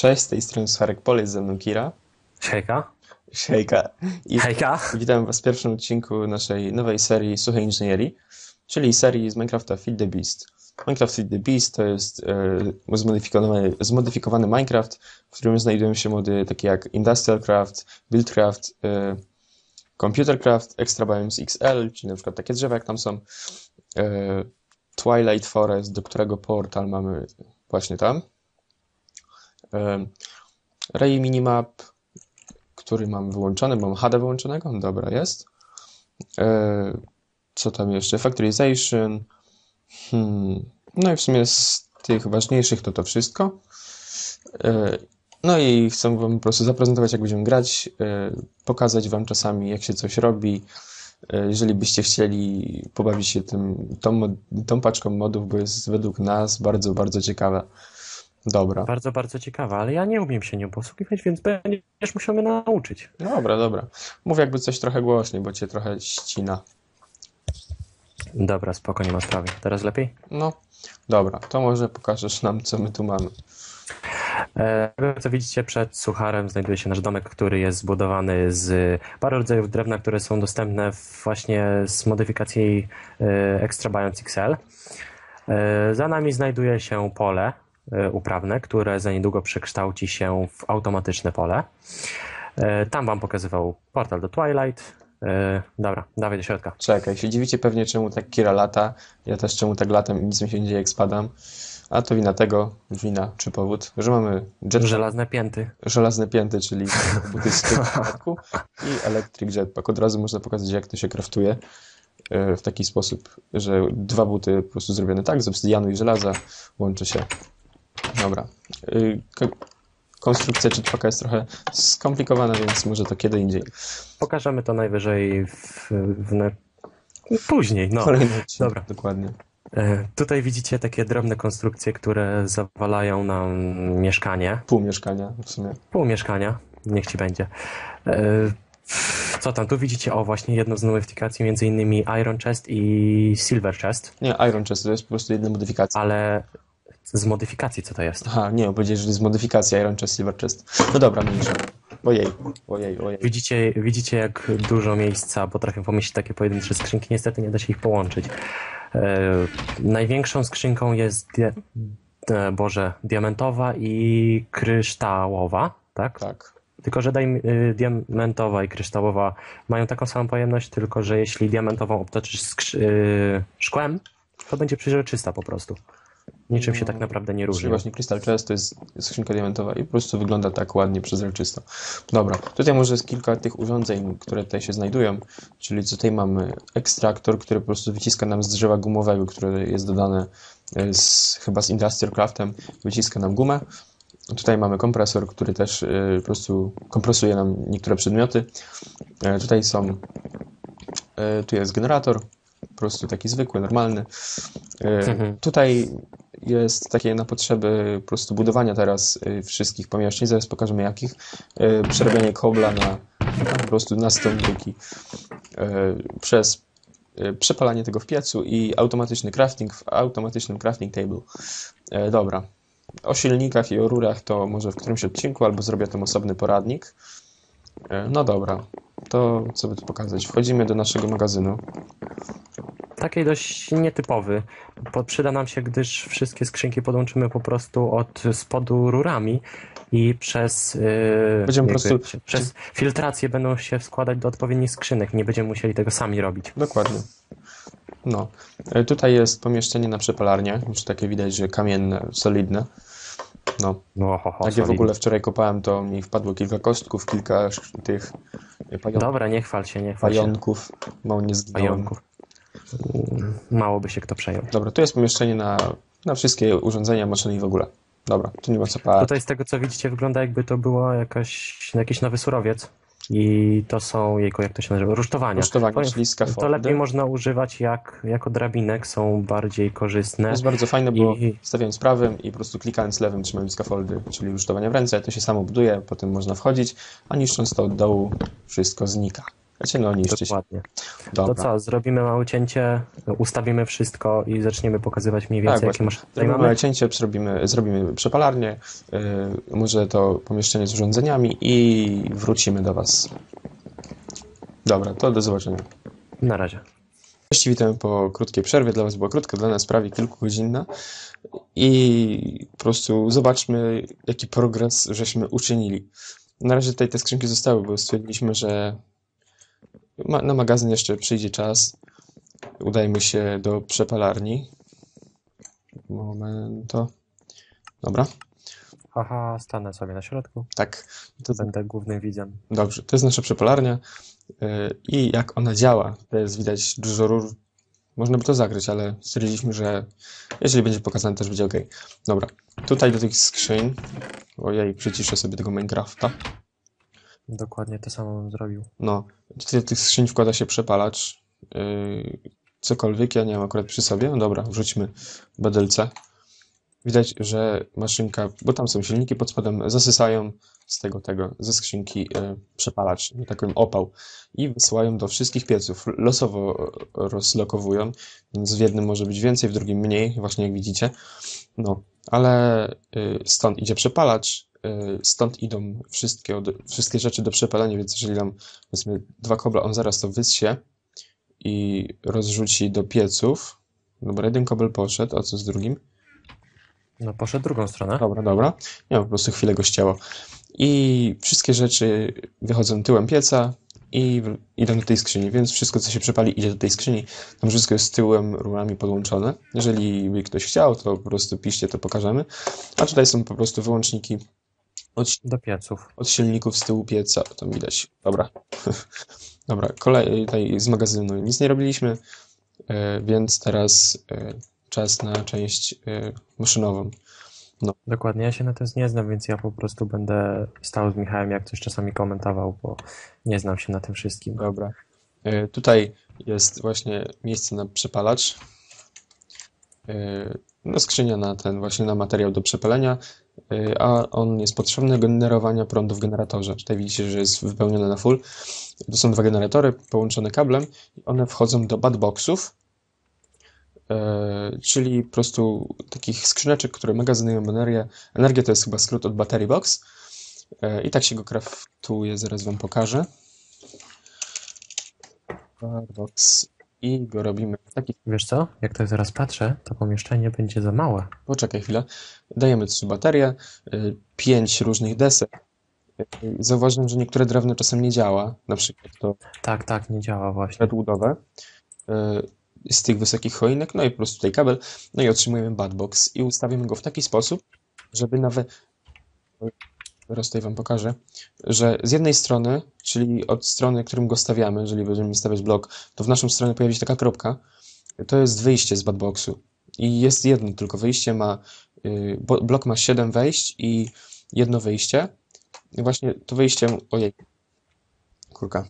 Cześć, z tej strony Sucharek Pol, jest ze mną Kira. Hejka. Hejka. I Hejka. Witam Was w pierwszym odcinku naszej nowej serii Suchej Inżynierii, czyli serii z Minecrafta Feed the Beast. Minecraft Feed the Beast to jest e, zmodyfikowany, zmodyfikowany Minecraft, w którym znajdują się mody takie jak Industrialcraft, Buildcraft, e, Computercraft, Extra Biomes XL, czyli na przykład takie drzewa jak tam są, e, Twilight Forest, do którego portal mamy właśnie tam. Ray Minimap, który mam wyłączony, mam HD wyłączonego, dobra jest. Co tam jeszcze? Factorization. Hmm. No i w sumie z tych ważniejszych to to wszystko. No i chcę Wam po prostu zaprezentować, jak będziemy grać, pokazać Wam czasami, jak się coś robi. Jeżeli byście chcieli pobawić się tym, tą, tą paczką modów, bo jest według nas bardzo, bardzo ciekawa. Dobra. Bardzo, bardzo ciekawa, ale ja nie umiem się nią posługiwać, więc będziesz musiał mnie nauczyć. Dobra, dobra. Mów jakby coś trochę głośniej, bo cię trochę ścina. Dobra, spoko, nie ma sprawy. Teraz lepiej? No, dobra. To może pokażesz nam, co my tu mamy. E, co widzicie, przed sucharem znajduje się nasz domek, który jest zbudowany z paru rodzajów drewna, które są dostępne właśnie z modyfikacji e, Extra Biomes XL. E, za nami znajduje się pole, uprawne, które za niedługo przekształci się w automatyczne pole. E, tam wam pokazywał portal do Twilight. E, dobra, dawaj do środka. Czekaj, się dziwicie pewnie czemu tak Kira lata. Ja też czemu tak latam i nic mi się nie dzieje jak spadam. A to wina tego, wina czy powód, że mamy jetpack, żelazne pięty. Żelazne pięty, czyli buty z przypadku i electric jetpack. Od razu można pokazać jak to się kraftuje w taki sposób, że dwa buty po prostu zrobione tak, z obsydianu i żelaza łączy się Dobra. Y, konstrukcja jetpacka jest trochę skomplikowana, więc może to kiedy indziej. Pokażemy to najwyżej w, w, później. No. Dobra. Dokładnie. E, tutaj widzicie takie drobne konstrukcje, które zawalają nam mieszkanie. Pół mieszkania w sumie. Pół mieszkania, niech ci będzie. E, co tam? Tu widzicie, o właśnie jedną z modyfikacji, między innymi Iron Chest i Silver Chest. Nie, Iron Chest to jest po prostu jedna modyfikacja. Ale z modyfikacji, co to jest? Aha, nie, powiedzieć, że jest modyfikacja Iron Chest, Silver Chest. No dobra, mniejsza. Ojej, ojej, ojej. Widzicie, widzicie, jak dużo miejsca potrafią pomieścić takie pojedyncze skrzynki. Niestety nie da się ich połączyć. E, największą skrzynką jest, dia e, Boże, diamentowa i kryształowa, tak? Tak. Tylko, że daj, y, diamentowa i kryształowa mają taką samą pojemność, tylko że jeśli diamentową obtoczysz y, szkłem, to będzie przejrzysta po prostu. Niczym się tak naprawdę nie różni. Czyli właśnie Crystal Chest to jest skrzynka diamentowa i po prostu wygląda tak ładnie, przezroczysto. Dobra, tutaj może jest kilka tych urządzeń, które tutaj się znajdują, czyli tutaj mamy ekstraktor, który po prostu wyciska nam z drzewa gumowego, które jest dodane e, z, chyba z Industrial Craftem, wyciska nam gumę. Tutaj mamy kompresor, który też y, po prostu kompresuje nam niektóre przedmioty. Y, tutaj są, tu jest generator, po prostu taki zwykły, normalny. Mhm. Tutaj jest takie na potrzeby po prostu budowania teraz y, wszystkich pomieszczeń, zaraz pokażemy jakich, y, przerabianie kobla na, po prostu na stolniki y, przez przepalanie tego w piecu i automatyczny crafting w automatycznym crafting table. Dobra. O silnikach i o rurach to może w którymś odcinku albo zrobię tam osobny poradnik. No dobra, to co by tu pokazać? Wchodzimy do naszego magazynu takiej dość nietypowy. Przyda nam się, gdyż wszystkie skrzynki podłączymy po prostu od spodu rurami i przez, yy, prostu... przez filtrację będą się składać do odpowiednich skrzynek. Nie będziemy musieli tego sami robić. Dokładnie. No. E, tutaj jest pomieszczenie na przepalarnię. Już takie widać, że kamienne, solidne. No. no ho, ho, Jak ja w ogóle wczoraj kopałem, to mi wpadło kilka kostków, kilka tych pająków. Dobra, nie chwal się, nie chwal pająków. Mało nie zdałem. Pająków mało by się kto przejął. Dobra, tu jest pomieszczenie na, na wszystkie urządzenia, maszyny i w ogóle. Dobra, tu nie ma co patrzeć. Tutaj z tego co widzicie wygląda jakby to było jakaś, jakiś nowy surowiec. I to są jego, jak to się nazywa, rusztowania. Rusztowania, czyli To lepiej można używać jak, jako drabinek, są bardziej korzystne. To jest bardzo fajne, bo I... stawiając prawym i po prostu klikając lewym trzymając scaffoldy, czyli rusztowania w ręce, to się samo buduje, potem można wchodzić, a niszcząc to od dołu wszystko znika. Chcecie no niszczyć. Dokładnie. Dobra. To co, zrobimy małe cięcie, ustawimy wszystko i zaczniemy pokazywać mniej Tak, więcej, jakie właśnie. maszyny tutaj Zrobimy małe cięcie, zrobimy, zrobimy przepalarnię, yy, może to pomieszczenie z urządzeniami i wrócimy do Was. Dobra, to do zobaczenia. Na razie. Cześć, witam po krótkiej przerwie. Dla Was była krótka, dla nas prawie kilkugodzinna. I po prostu zobaczmy, jaki progres żeśmy uczynili. Na razie tutaj te skrzynki zostały, bo stwierdziliśmy, że ma, na magazyn jeszcze przyjdzie czas. Udajmy się do przepalarni. Momento. Dobra, Haha, stanę sobie na środku, tak. to będę głównym widzem. Dobrze, to jest nasza przepalarnia yy, i jak ona działa. To jest widać dużo rur. Można by to zakryć, ale stwierdziliśmy, że jeżeli będzie pokazane, też będzie ok. Dobra, tutaj do tych skrzyń. Ojej, przyciszę sobie tego Minecrafta. Dokładnie to samo bym zrobił. No, do tych skrzyń wkłada się przepalacz. Yy, cokolwiek, ja nie mam akurat przy sobie. No dobra, wrzućmy badelce. Widać, że maszynka, bo tam są silniki pod spodem, zasysają z tego, tego, ze skrzynki yy, przepalacz, tak powiem opał i wysyłają do wszystkich pieców. Losowo rozlokowują, więc w jednym może być więcej, w drugim mniej, właśnie jak widzicie. No, ale yy, stąd idzie przepalacz, stąd idą wszystkie, wszystkie rzeczy do przepalania, więc jeżeli dam powiedzmy dwa kobla, on zaraz to wyssie i rozrzuci do pieców. Dobra, jeden kobel poszedł, a co z drugim? No poszedł drugą stronę. Dobra, dobra. Nie, po prostu chwilę go ścięło. I wszystkie rzeczy wychodzą tyłem pieca i idą do tej skrzyni, więc wszystko, co się przepali, idzie do tej skrzyni. Tam wszystko jest tyłem rurami podłączone. Jeżeli by ktoś chciał, to po prostu piszcie, to pokażemy. A tutaj są po prostu wyłączniki od, Do pieców. od silników z tyłu pieca. Tam widać. Dobra. Dobra, kolej tutaj z magazynu nic nie robiliśmy, e, więc teraz e, czas na część e, maszynową. Dokładnie, ja się na tym nie znam, więc ja po prostu będę stał z Michałem, jak coś czasami komentował, bo nie znam się na tym wszystkim. Dobra. Tutaj jest właśnie miejsce na przepalacz. No, skrzynia na ten właśnie na materiał do przepalenia, a on jest potrzebny do generowania prądu w generatorze. Tutaj widzicie, że jest wypełnione na full. To są dwa generatory połączone kablem i one wchodzą do badboxów, e, czyli po prostu takich skrzyneczek, które magazynują energię. Energia to jest chyba skrót od battery box. E, I tak się go kraftuje, zaraz wam pokażę. Firefox i go robimy w taki. Wiesz co? Jak tak zaraz patrzę, to pomieszczenie będzie za małe. Poczekaj chwilę. Dajemy trzy baterie, y, pięć różnych desek. Y, Zauważyłem, że niektóre drewno czasem nie działa, na przykład to Tak, tak, nie działa właśnie. redwoodowe y, z tych wysokich choinek, no i po prostu tutaj kabel, no i otrzymujemy badbox i ustawimy go w taki sposób, żeby nawet teraz tutaj wam pokażę, że z jednej strony, czyli od strony, którym go stawiamy, jeżeli będziemy stawiać blok, to w naszą stronę pojawi się taka kropka, to jest wyjście z badboxu. I jest jedno tylko wyjście, ma y, blok ma 7 wejść i jedno wyjście. I właśnie to wyjście, ojej, kurka,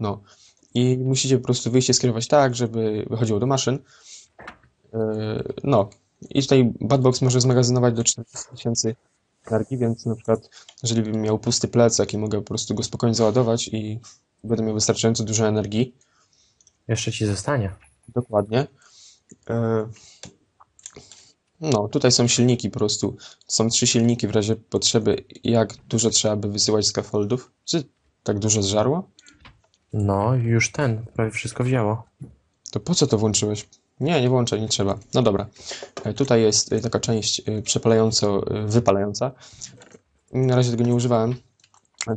no. I musicie po prostu wyjście skierować tak, żeby wychodziło do maszyn. Yy, No, i tutaj Badbox może zmagazynować do 40 tysięcy energii, więc na przykład, jeżeli bym miał pusty plecak i mogę po prostu go spokojnie załadować i będę miał wystarczająco dużo energii, Jeszcze ci zostanie. dokładnie. Yy, No, tutaj są silniki po prostu. Są trzy silniki w razie potrzeby. Jak dużo trzeba by wysyłać scaffoldów? Czy tak dużo zżarło? No, już ten, prawie wszystko wzięło. To po co to włączyłeś? Nie, nie włączaj, nie trzeba. No dobra. E, Tutaj jest e, taka część e, przepalająco, wypalająca. Na razie tego nie używałem.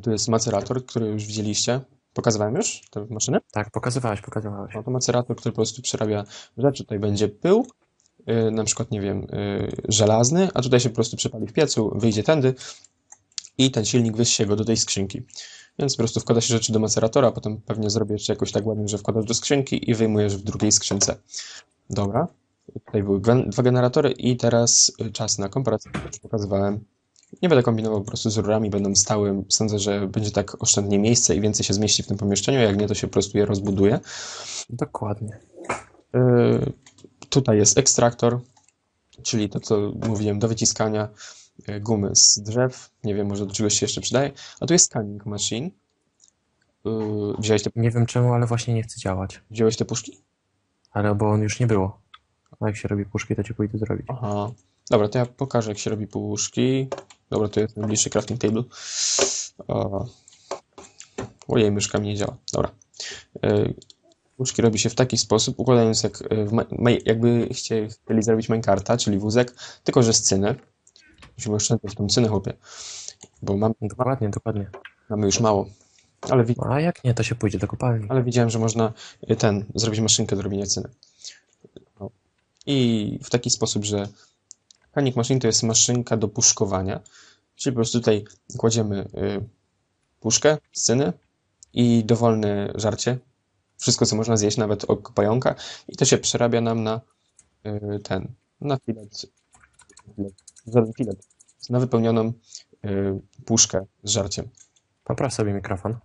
Tu jest macerator, który już widzieliście. Pokazywałem już tę maszynę. Tak, pokazywałeś, pokazywałeś. No to macerator, który po prostu przerabia rzeczy. Tutaj będzie pył, na przykład, nie wiem, żelazny, a tutaj się po prostu przepali w piecu, wyjdzie tędy i ten silnik wyssie go do tej skrzynki. Więc po prostu wkłada się rzeczy do maceratora, a potem pewnie zrobię jeszcze jakoś tak ładnie, że wkładasz do skrzynki i wyjmujesz w drugiej skrzynce. Dobra. Tutaj były dwa generatory i teraz y, czas na komparację, już pokazywałem. Nie będę kombinował po prostu z rurami, będą stały. Sądzę, że będzie tak oszczędnie miejsce i więcej się zmieści w tym pomieszczeniu. Jak nie, to się po prostu je rozbuduje. Dokładnie. Y, Tutaj jest ekstraktor, czyli to, co mówiłem, do wyciskania gumy z drzew. Nie wiem, może do czegoś się jeszcze przydaje. A tu jest scanning machine. Yy, wziąłeś, te, Nie wiem czemu, ale właśnie nie chce działać. wziąłeś te puszki? Ale bo on już nie było. A jak się robi puszki, to ci pójdę zrobić. Aha. Dobra, to ja pokażę, jak się robi puszki. Dobra, to jest najbliższy crafting table. Ojej, myszka mi nie działa. Dobra. Yy, Puszki robi się w taki sposób, układając jak jakby chcieli, chcieli zrobić minecarta, czyli wózek, tylko że z cyny. Musimy oszczędzać tą cynę, chłopie. Bo mam, Dokładnie, dokładnie. mamy już mało. Ale, wi- A jak nie, to się pójdzie do kopalni. ale widziałem, że można y, ten, zrobić maszynkę do robienia cyny. No. I w taki sposób, że Kanik Machine to jest maszynka do puszkowania. Czyli po prostu tutaj kładziemy y, puszkę z cyny i dowolne żarcie. Wszystko, co można zjeść, nawet oko pająka. I to się przerabia nam na y, ten, na filet, filet, filet na wypełnioną y, puszkę z żarciem. Popraw sobie mikrofon.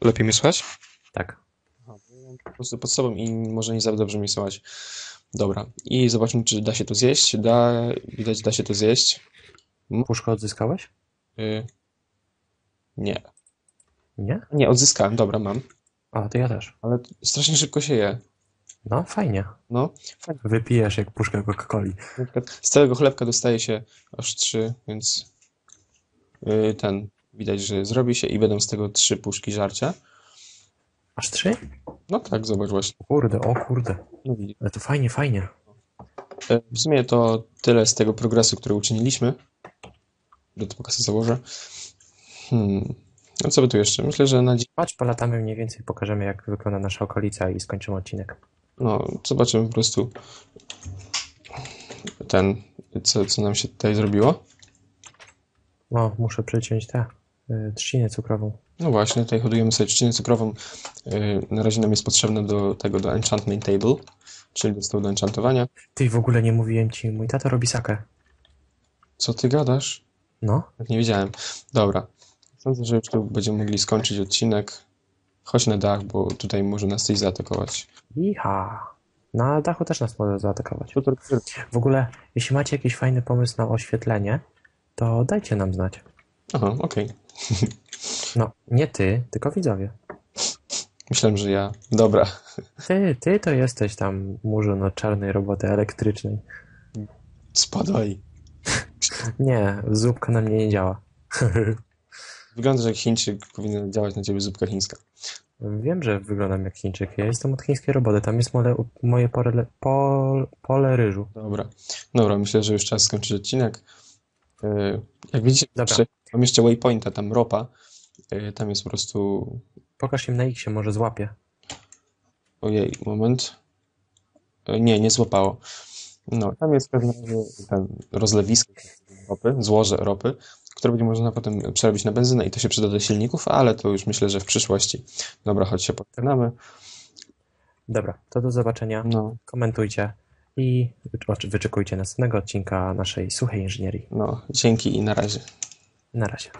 Lepiej mnie słychać? Tak. po prostu pod sobą i może nie za dobrze mi słychać. Dobra. I zobaczmy, czy da się to zjeść. Da, widać, da się to zjeść. Puszkę odzyskałeś? Y, nie. Nie? Nie, odzyskałem. Dobra, mam. A, to ja też. Ale strasznie szybko się je. No, fajnie. No. Wypijesz jak puszkę Coca-Coli. Z całego chlebka dostaje się aż trzy, więc y, ten, widać, że zrobi się i będą z tego trzy puszki żarcia. Aż trzy? No tak, zobacz właśnie. O kurde, o kurde. No. Ale to fajnie, fajnie. E, W sumie to tyle z tego progresu, który uczyniliśmy. Do to pokażę założę. Hmm. No co by tu jeszcze? Myślę, że na dziś, Chodź, polatamy mniej więcej, pokażemy jak wygląda nasza okolica i skończymy odcinek. No, zobaczymy po prostu ten, co, co nam się tutaj zrobiło. No, muszę przeciąć tę y, trzcinę cukrową. No właśnie, tutaj hodujemy sobie trzcinę cukrową. Yy, Na razie nam jest potrzebna do tego, do enchantment table, czyli do stołu do enchantowania. Ty, w ogóle nie mówiłem ci, mój tata robi sakę. Co ty gadasz? No, Tak nie wiedziałem. Dobra. Sądzę, że już tu będziemy mogli skończyć odcinek. Chodź na dach, bo tutaj może nas coś zaatakować. iha. Na dachu też nas może zaatakować. W ogóle, jeśli macie jakiś fajny pomysł na oświetlenie, to dajcie nam znać. Aha, okej. No, nie ty, tylko widzowie. Myślałem, że ja. Dobra. Ty, ty to jesteś tam murzyno czarnej roboty elektrycznej. Spadaj. Nie, zupka na mnie nie działa. Wygląda, że jak Chińczyk powinna działać na ciebie zupka chińska. Wiem, że wyglądam jak Chińczyk. Ja jestem od chińskiej roboty. Tam jest mole, moje pole, pol, pole ryżu. Dobra. Dobra, myślę, że już czas skończyć odcinek. Yy, Jak widzicie, jeszcze, mam jeszcze waypointa, tam ropa. Yy, Tam jest po prostu. Pokaż im na X, może złapie. Ojej, moment. Yy, Nie, nie złapało. No, tam jest pewnie ten rozlewisko ropy, złoże ropy, które będzie można potem przerobić na benzynę i to się przyda do silników, ale to już myślę, że w przyszłości. Dobra, chodź się pożegnamy. Dobra, to do zobaczenia. No, Komentujcie i wycz- wyczekujcie następnego odcinka naszej suchej inżynierii. no, dzięki i na razie. Na razie.